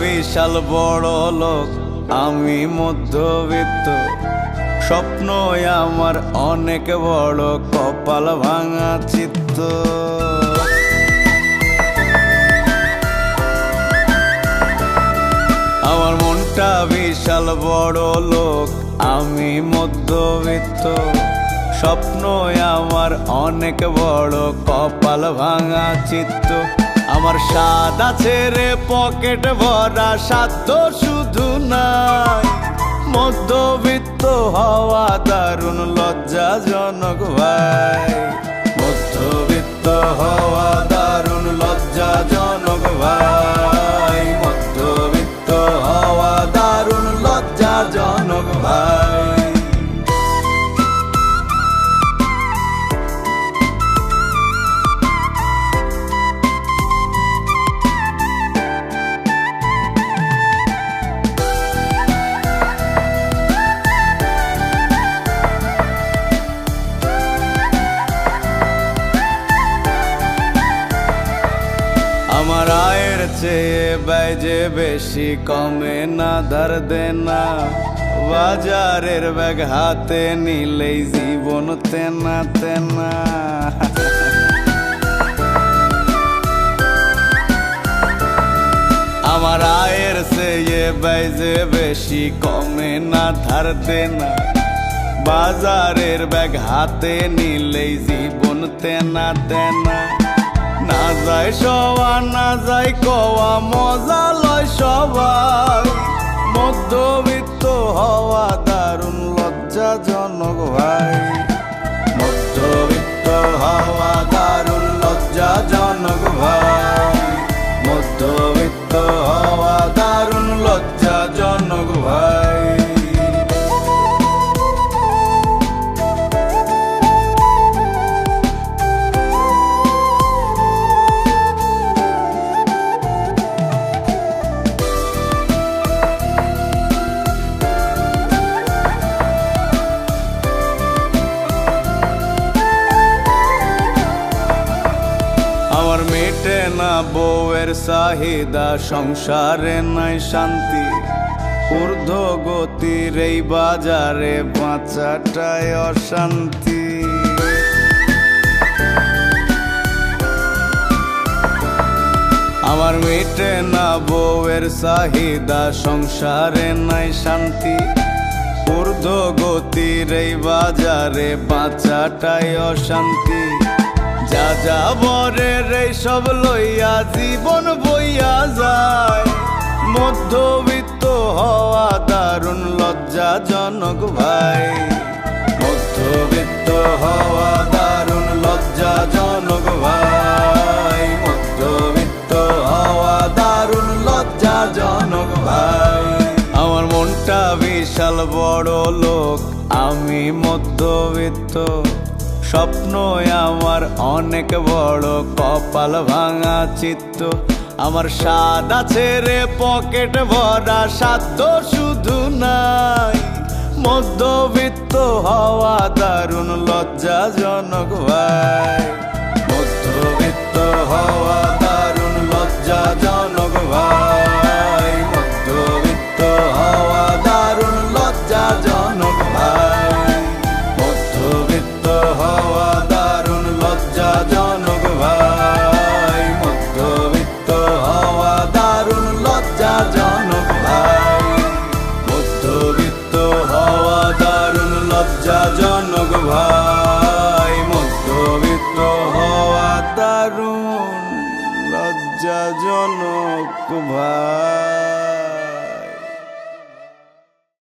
বিশাল বড় লোক, আমি মধ্যবিত্ত। স্বপ্ন আমার অনেক বড়, কপাল ভাঙা চিত্ত। আমার মনটা বিশাল বড় লোক, আমি মধ্যবিত্ত। স্বপ্ন আমার অনেক বড়, কপাল ভাঙা চিত্ত। আমার স্বাদ আছে রে পকেট ভরা সাধ্য শুধু নাই। মধ্যবিত্ত হওয়া দারুণ লজ্জাজনক ভাই। আমার আয়ের চেয়ে ব্যয় যে বেশি কমে না, ধার দেনা বাজারের ব্যাগ হাতে নিলেই জীবন তেনা তেনা। আমার আয়ের চেয়ে ব্যয় যে বেশি কমে না, ধার দেনা বাজারের ব্যাগ হাতে নিলেই জীবন তেনা তেনা। না যায় সবা না যায় কওয়া মজা লয় সবার। মধ্যবিত্ত হওয়া মেটে না বউয়ের চাহিদা, সংসারে নাই শান্তি। ঊর্ধ্ব গতির এই বাজারে বাঁচাটাই অশান্তি। আমার মেটে না বউয়ের চাহিদা, সংসারে নাই শান্তি। ঊর্ধ্ব গতির এই বাজারে বাঁচাটাই অশান্তি। যা যা বরের সব লইয়া জীবন বইয়া যায়। মধ্যবিত্ত হওয়া দারুণ লজ্জাজনক ভাই। মধ্যবিত্ত হওয়া দারুণ লজ্জাজনক ভাই। মধ্যবিত্ত হওয়া দারুণ লজ্জাজনক ভাই। আমার মনটা বিশাল বড় লোক, আমি মধ্যবিত্ত। স্বপ্ন আমার অনেক বড় কপাল ভাঙা চিত্ত। আমার সাদা ছেড়ে পকেট ভরা সাধ্য শুধু নাই। মধ্যবিত্ত হওয়া দারুণ, লজ্জাজনক ভাই। মধ্যবিত্ত হওয়া লজ্জাজনক ভাই।